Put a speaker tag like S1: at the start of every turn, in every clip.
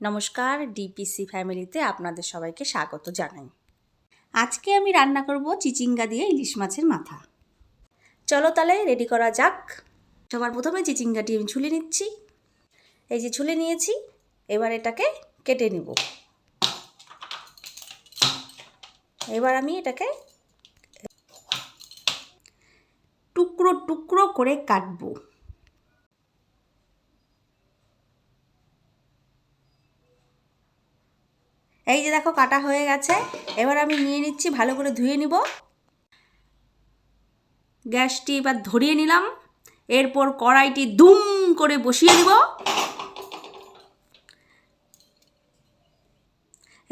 S1: নমস্কার ডিপিসি ফ্যামিলিতে আপনাদের সবাইকে স্বাগত জানাই। আজকে আমি রান্না করব চিচিঙ্গা দিয়ে ইলিশ মাছের মাথা। চলো তাহলে রেডি করা যাক। সবার প্রথমে চিচিঙ্গাটি আমি ছুলে নিচ্ছি। এই যে ছুলে নিয়েছি, এবার এটাকে কেটে নিব। এবার আমি এটাকে টুকরো টুকরো করে কাটবো। এই যে দেখো, কাটা হয়ে গেছে। এবার আমি নিয়ে নিচ্ছি, ভালো করে ধুয়ে নিব। গ্যাসটি এবার ধরিয়ে নিলাম। এরপর কড়াইটি দুম করে বসিয়ে দিব।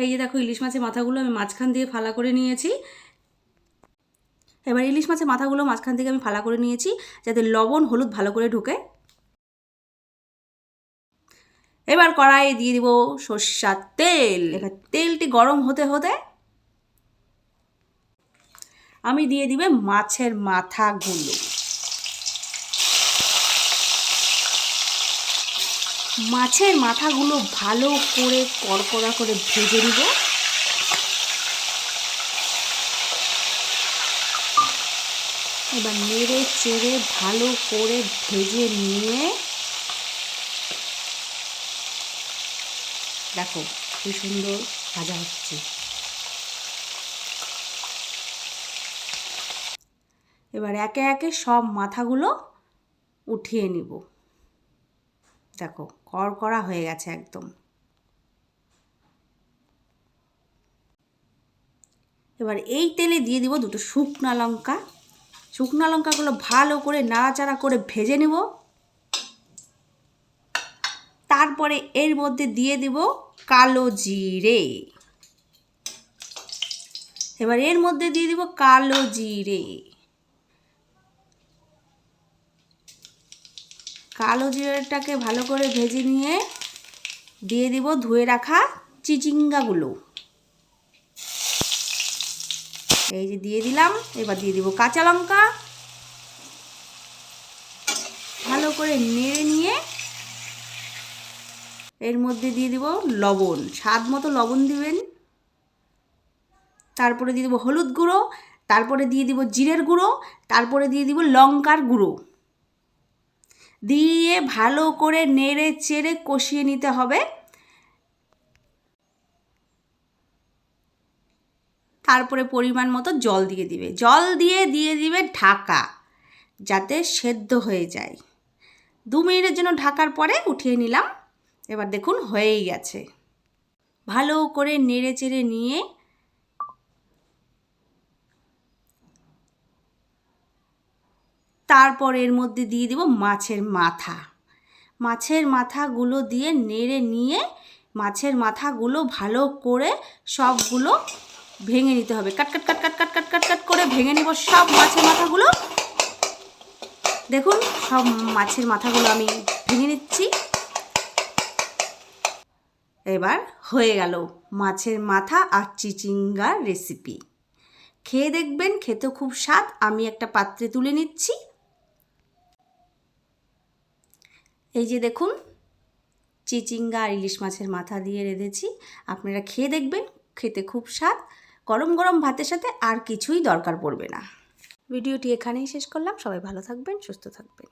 S1: এই যে দেখো, ইলিশ মাছের মাথাগুলো আমি মাঝখান দিয়ে ফালা করে নিয়েছি। এবার ইলিশ মাছের মাথাগুলো মাঝখান থেকে আমি ফালা করে নিয়েছি, যাতে লবণ, হলুদ ভালো করে ঢুকে। এবার কড়াইয়ে দিয়ে দিব সর্ষার তেল। এবার তেলটি গরম হতে হতে আমি দিয়ে দিবে মাছের মাথাগুলো। মাছের মাথাগুলো ভালো করে কড়কড়া করে ভেজে নিব। এবার নেড়ে চেড়ে ভালো করে ভেজে নিয়ে দেখো, কি সুন্দর ভাজা হচ্ছে। এবার একে একে সব মাথাগুলো উঠিয়ে নিব। দেখো কড়কড়া হয়ে গেছে একদম। এবার এই তেলে দিয়ে দিব দুটো শুকনা লঙ্কা। শুকনা লঙ্কাগুলো ভালো করে নাড়াচাড়া করে ভেজে নেব। তারপরে এর মধ্যে দিয়ে দিব কালো জিরে। এবার এর মধ্যে দিয়ে দিব কালো জিরে। কালো জিরেটাকে ভালো করে ভেজে নিয়ে দিয়ে দিব ধুয়ে রাখা চিচিঙ্গাগুলো। এই যে দিয়ে দিলাম, এবার দিয়ে দিব কাঁচা লঙ্কা। ভালো করে নেড়ে নিয়ে এর মধ্যে দিয়ে দিব লবণ। স্বাদ মতো লবণ দিবেন। তারপরে দিয়ে দিব হলুদ গুঁড়ো, তারপরে দিয়ে দিব জিরের গুঁড়ো, তারপরে দিয়ে দিব লঙ্কার গুঁড়ো। দিয়ে ভালো করে নেড়ে চেড়ে কষিয়ে নিতে হবে। তারপরে পরিমাণ মতো জল দিয়ে দিবে। জল দিয়ে দিয়ে দিবে ঢাকা, যাতে সেদ্ধ হয়ে যায়। দু মিনিটের জন্য ঢাকার পরে উঠিয়ে নিলাম। এবার দেখুন হয়েই গেছে। ভালো করে নেড়ে চেড়ে নিয়ে তারপর এর মধ্যে দিয়ে দিব মাছের মাথা। মাছের মাথাগুলো দিয়ে নেড়ে নিয়ে মাছের মাথাগুলো ভালো করে সবগুলো ভেঙে নিতে হবে। কাট কাট কাট কাট কাট কাট কাট কাট করে ভেঙে নিব সব মাছের মাথাগুলো। দেখুন সব মাছের মাথাগুলো আমি ভেঙে নিচ্ছি। এবার হয়ে গেল মাছের মাথা আর চিচিঙ্গার রেসিপি খেয়ে দেখবেন খেতে খুব স্বাদ। আমি একটা পাত্রে তুলে নিচ্ছি। এই যে দেখুন, চিচিঙ্গা আর ইলিশ মাছের মাথা দিয়ে রেঁধেছি। আপনারা খেয়ে দেখবেন, খেতে খুব স্বাদ। গরম গরম ভাতের সাথে আর কিছুই দরকার পড়বে না। ভিডিওটি এখানেই শেষ করলাম। সবাই ভালো থাকবেন, সুস্থ থাকবেন।